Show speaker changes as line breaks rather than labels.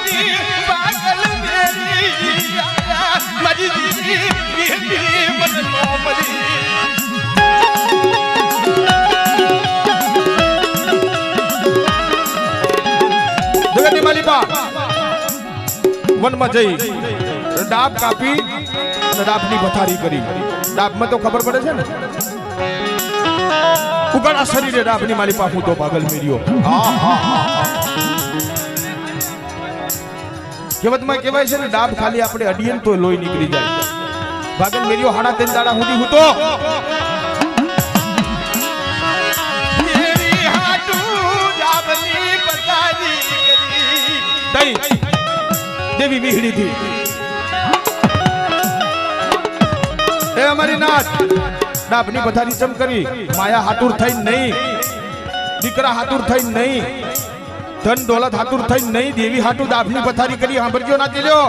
મારી પાગલ મેરી મારી દીદી
વનમાં જઈ ડાબ કાપી ડાબની પથારી કરી. ડાબમાં તો ખબર પડે છે ને? ઉગાડા શરીરે ડાબની માલિકા હું તો પાગલ મેર્યો કહેવતમાં કહેવાય છે ને ડાબ ખાલી આપણે અડીએ તો લોહી નીકળી જાય. ભાગન મેરીઓ હાડા તેન દાડા સુધી હું તો
મેરી હાટુ ડાબની પથારી કરી
દઈ દેવી વિહળી થી એ અમારી નાથ ડાબની પથારી ચમ કરી? માયા હાતુર થઈ નહીં. દીકરા હાતુર થઈ નહીં. ધન દોલત હાતુર થઈ નહીં દેવી હાટુ ડાબની પથારી કરી સાંભળજો ના તેલ્યો.